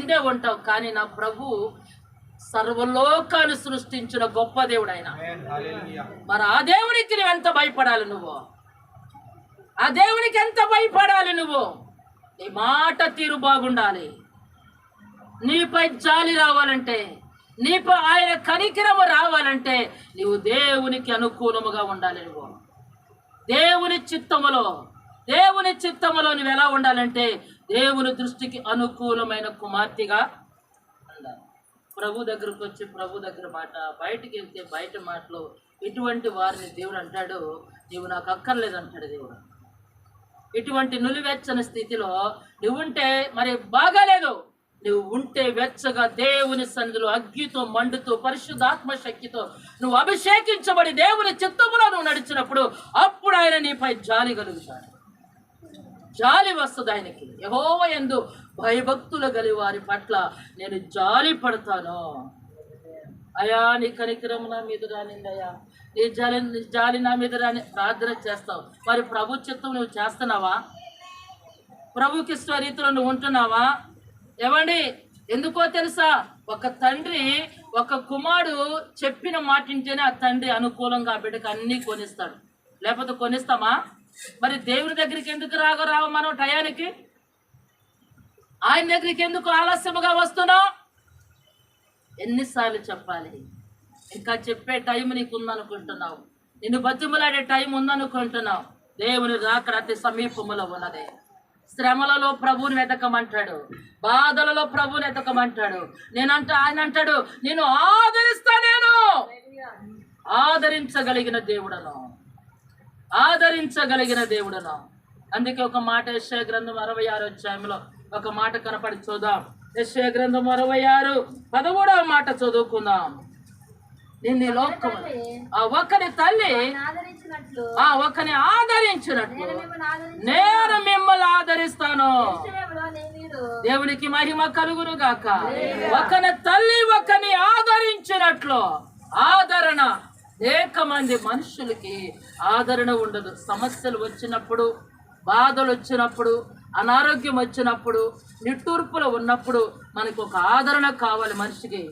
ముందే ఉంటావు కానీ నా ప్రభు సర్వలోకాలు సృష్టించిన గొప్ప దేవుడు ఆయన. మరి ఆ దేవునికి నువ్వు ఎంత భయపడాలి నువ్వు? ఆ దేవునికి ఎంత భయపడాలి నువ్వు? నీ మాట తీరు బాగుండాలి. నీపై జాలి రావాలంటే నీపై ఆయన కనికిరము రావాలంటే నీవు దేవునికి అనుకూలముగా ఉండాలి నువ్వు. దేవుని చిత్తములో దేవుని చిత్తములో నువ్వు ఎలా ఉండాలంటే దేవుని దృష్టికి అనుకూలమైన కుమార్తెగా ఉండాలి ప్రభు దగ్గరకు వచ్చి ప్రభు దగ్గర మాట బయటికి వెళ్తే బయట మాటలు ఇటువంటి వారిని దేవుడు అంటాడు నీవు నాకు అక్కర్లేదు అంటాడు దేవుడు. ఇటువంటి నులివెచ్చని స్థితిలో నువ్వుంటే మరి బాగాలేదు. నువ్వు ఉంటే వెచ్చగా దేవుని సన్నిధిలో అగ్గితో మండుతూ పరిశుద్ధాత్మ శక్తితో నువ్వు అభిషేకించబడి దేవుని చిత్తములో నువ్వు నడిచినప్పుడు అప్పుడు ఆయన నీపై జాలి కలుగుతాడు. జాలి వస్తుంది ఆయనకి. యహోవ ఎందు భయభక్తులు గలి వారి పట్ల నేను జాలి పడతాను. అయా నీ కనికరం నా మీద రానిందయ్యా నీ జాలి జాలి నా మీద రాని ప్రార్థన చేస్తావు. మరి ప్రభు చిత్తం నువ్వు చేస్తున్నావా? ప్రభుకి ఇష్ట రీతిలో నువ్వు ఉంటున్నావా? ఏమండి ఎందుకో తెలుసా? ఒక తండ్రి ఒక కుమారుడు చెప్పిన మాటింటేనే ఆ తండ్రి అనుకూలంగా ఆ బిడ్డకు అన్నీ కొనిస్తాడు. లేకపోతే కొనిస్తామా? మరి దేవుని దగ్గరికి ఎందుకు రాగో రావు మనం టయానికి? ఆయన దగ్గరికి ఎందుకు ఆలస్యముగా వస్తున్నావు? ఎన్నిసార్లు చెప్పాలి? ఇంకా చెప్పే టైం నీకు ఉందనుకుంటున్నావు నిన్ను బతిమలాడే టైం ఉందనుకుంటున్నావు. దేవుని రాకడ అతి సమీపములో ఉన్నదే. శ్రమలలో ప్రభువుని వెతకమంటాడు. బాధలలో ప్రభువుని వెతకమంటాడు. నేనంట ఆయన అంటాడు నేను ఆదరిస్తా నేను. ఆదరించగలిగిన దేవుడను. ఆదరించగలిగిన దేవుడను. అందుకే ఒక మాట యశ్య గ్రంథం అరవై ఆరు అధ్యాయంలో ఒక మాట కనపడి చూద్దాం. యశ్య గ్రంథం అరవై ఆరు పదమూడవ మాట చదువుకుందాం. నిన్ను ఈ లోకము ఆ ఒక్కని తల్లి ఆ ఒక్కని ఆదరించినట్లు. నేను మిమ్మల్ని ఆదరిస్తాను. దేవునికి మహిమ కలుగును గాక. ఒకని తల్లి ఒకని ఆదరించినట్లు. ఆదరణ. అనేక మంది మనుషులకి ఆదరణ ఉండదు. సమస్యలు వచ్చినప్పుడు బాధలు వచ్చినప్పుడు అనారోగ్యం వచ్చినప్పుడు నిట్టూర్పులు ఉన్నప్పుడు మనకు ఒక ఆదరణ కావాలి మనిషికి.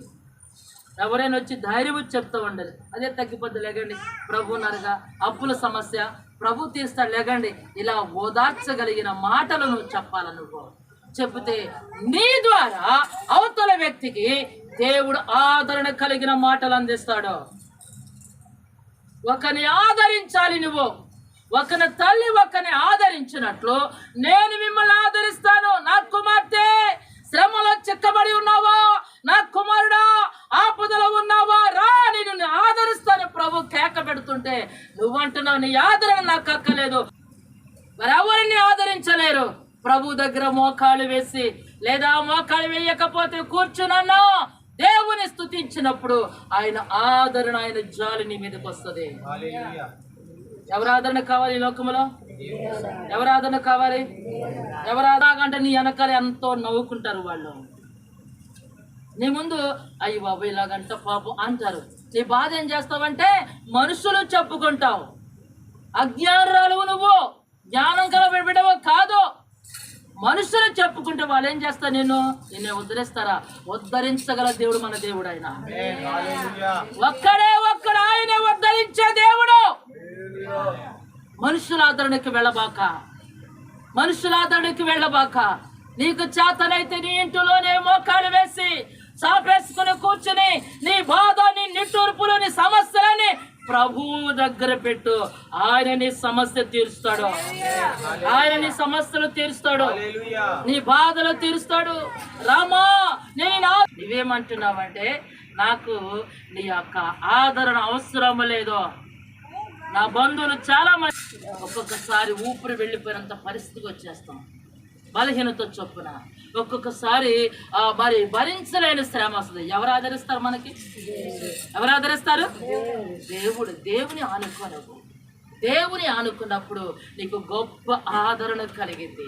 ఎవరైనా వచ్చి ధైర్యం చెప్తూ ఉండదు అదే తగ్గిపోద్ది. లేకండి ప్రభు నరగా అప్పుల సమస్య ప్రభు తీస్తాడు. లేకండి ఇలా ఓదార్చగలిగిన మాటలు నువ్వు చెప్పాలి నువ్వు. చెబితే నీ ద్వారా అవతల వ్యక్తికి దేవుడు ఆదరణ కలిగిన మాటలు అందిస్తాడు. ఒకని ఆదరించాలి నువ్వు. ఒకని తల్లి ఒకని ఆదరించినట్లు నేను మిమ్మల్ని ఆదరిస్తాను. నా కుమార్తె శ్రమలో చిక్కబడి ఉన్నావా? నా కుమారుడా ఆపదలో ఉన్నావా? రా నేను ఆదరిస్తాను ప్రభు. కేక పెడుతుంటే నువ్వంటున్నావు నీ ఆదరణ నాకు అక్కలేదు మరెవరిని ఆదరించలేరు? ప్రభు దగ్గర మోకాలు వేసి లేదా మోకాలు వేయకపోతే కూర్చునన్నా దేవుని స్తుతించినప్పుడు ఆయన ఆదరణ ఆయన జాలి నీ మీదకి వస్తుంది. ఎవరు ఆదరణ కావాలి ఈ లోకంలో? ఎవరు ఆదరణ కావాలి? ఎవరు నీ వెనకాల ఎంతో నవ్వుకుంటారు వాళ్ళు. నీ ముందు అయ్యి బాబు ఇలాగంట పాపం అంటారు. నీ బాధ ఏం చేస్తావంటే మనుషులు చెప్పుకుంటావు. అజ్ఞానురాలు నువ్వు. జ్ఞానం గల బిడ్డవు కాదు. మనుషులు చెప్పుకుంటే వాళ్ళు ఏం చేస్తారు నేను నిన్నే ఉద్ధరిస్తారా ఉద్ధరించగల దేవుడు మన దేవుడు ఆయన. ఒక్కడే ఒక్కడు ఆయనే ఉద్ధరించే దేవుడు. మనుషుల ఆదరణకి వెళ్ళబాక. మనుషుల ఆదరణకి వెళ్ళబాక. నీకు చేతనైతే నీ ఇంటిలోనే మోకాలు వేసి చాపేసుకుని కూర్చుని నీ బాధ నీ నిట్టూర్పులు నీ సమస్యలని ప్రభువు దగ్గర పెట్టు. ఆయన నీ సమస్య తీరుస్తాడు. ఆయన నీ సమస్యలు తీరుస్తాడు. నీ బాధలు తీరుస్తాడు. రామా నేను నువ్వేమంటున్నావంటే నాకు నీ యొక్క ఆదరణ అవసరం లేదు. నా బంధువులు చాలా మంది ఒక్కొక్కసారి ఊపిరి వెళ్ళిపోయినంత పరిస్థితికి వచ్చేస్తాం. బలహీనత చొప్పున. ఒక్కొక్కసారి ఆ, మరి భరించలేని శ్రమ వస్తుంది. ఎవరు ఆదరిస్తారు మనకి? ఎవరు ఆదరిస్తారు? దేవుడు. దేవుని ఆనుకోనవు. దేవుని ఆనుకున్నప్పుడు నీకు గొప్ప ఆదరణ కలిగింది.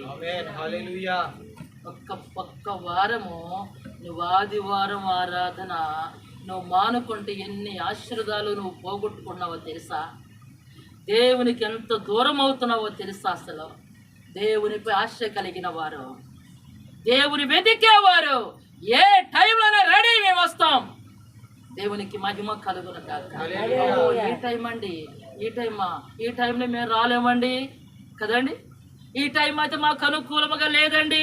ఒక్క ఒక్క వారము నువ్వు ఆదివారం ఆరాధన నువ్వు మానుకుంటే ఎన్ని ఆశీర్వాదాలు నువ్వు పోగొట్టుకున్నావో తెలుసా? దేవునికి ఎంత దూరం అవుతున్నావో తెలుసా అసలు? దేవునిపై ఆశ కలిగిన వారు. దేవుని వెతికేవారు. ఏ టైంలోనే రెడీ మేము వస్తాం. దేవునికి మహిమ కలుగును కాక ఈ టైం అండి. ఈ టైమా ఈ టైంలో మేము రాలేమండి. కదండి? ఈ టైం అయితే మాకు అనుకూలముగా లేదండి.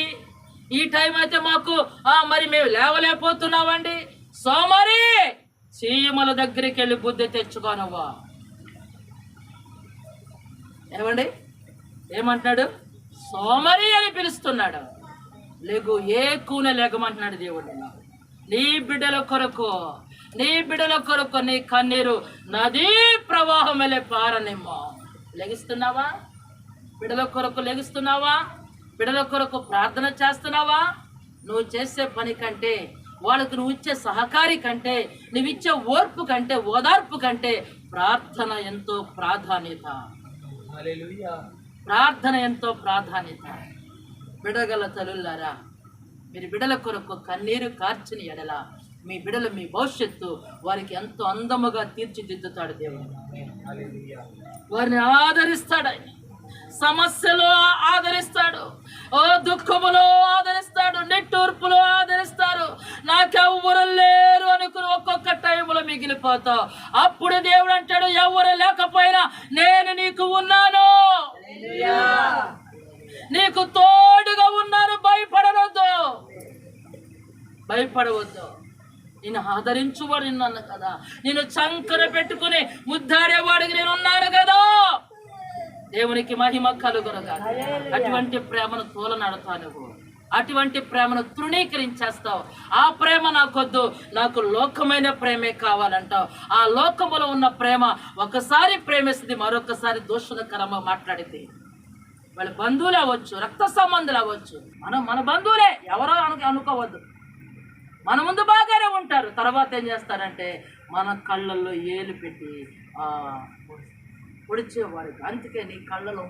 ఈ టైం అయితే మాకు ఆ, మరి మేము లేవలేకపోతున్నామండి. సోమరి చీమల దగ్గరికి వెళ్ళి బుద్ధి తెచ్చుకోనవ్వా. ఏమండి? ఏమంటున్నాడు? సోమరి అని పిలుస్తున్నాడు. లేగు ఏ కూన లేకమంటున్నాడు దేవుడు. నీ బిడ్డల కొరకు నీ బిడ్డల కొరకు నీ కన్నీరు నదీ ప్రవాహం వెళ్ళే పారనిమ్మో. లెగిస్తున్నావా? బిడ్డల కొరకు లెగుస్తున్నావా? బిడ్డల కొరకు ప్రార్థన చేస్తున్నావా? నువ్వు చేసే పని కంటే వాళ్ళకు నువ్వు ఇచ్చే సహకారి కంటే నువ్వు ఇచ్చే ఓర్పు కంటే ఓదార్పు కంటే ప్రార్థన ఎంతో ప్రాధాన్యత. ప్రార్థన ఎంతో ప్రాధాన్యత. బిడగల తల్లులారా మీరు బిడల కొరకు కన్నీరు కార్చిన ఎడల. మీ బిడల మీ భవిష్యత్తు వారికి ఎంతో అందముగా తీర్చిదిద్దుతాడు దేవుడు. వారిని ఆదరిస్తాడు ఆయన. సమస్యలో ఆదరిస్తాడు. ఓ దుఃఖములో ఆదరిస్తాడు. నెట్టూర్పులో ఆదరిస్తారు నాకెవ్వరు లేరు అనుకుని ఒక్కొక్క టైంలో మిగిలిపోతావు అప్పుడు దేవుడు అంటాడు ఎవరు లేకపోయినా నేను నీకు ఉన్నాను. నీకు తోడుగా ఉన్నాను భయపడవద్దు. భయపడవద్దు. నేను ఆదరించువాడు నిన్నాను కదా. నేను చంకన పెట్టుకుని ముద్దాడేవాడికి నేను ఉన్నాను కదా. దేవునికి మహిమ కలుగునుగా అటువంటి ప్రేమను తోలనడతావు నువ్వు. అటువంటి ప్రేమను తృణీకరించేస్తావు. ఆ ప్రేమ నాకొద్దు. నాకు లోకమైన ప్రేమే కావాలంటావు. ఆ లోకములో ఉన్న ప్రేమ ఒకసారి ప్రేమిస్తుంది మరొకసారి దోషణకరంగా మాట్లాడింది వాళ్ళ బంధువులు అవ్వచ్చు రక్త సంబంధులు అవ్వచ్చు. మనం మన బంధువులే ఎవరో అను అనుకోవద్దు. మన ముందు బాగానే ఉంటారు. తర్వాత ఏం చేస్తారంటే మన కళ్ళల్లో ఏలు పెట్టి పొడిచేవారు. పొడిచేవాడు అందుకే నీ కళ్ళలో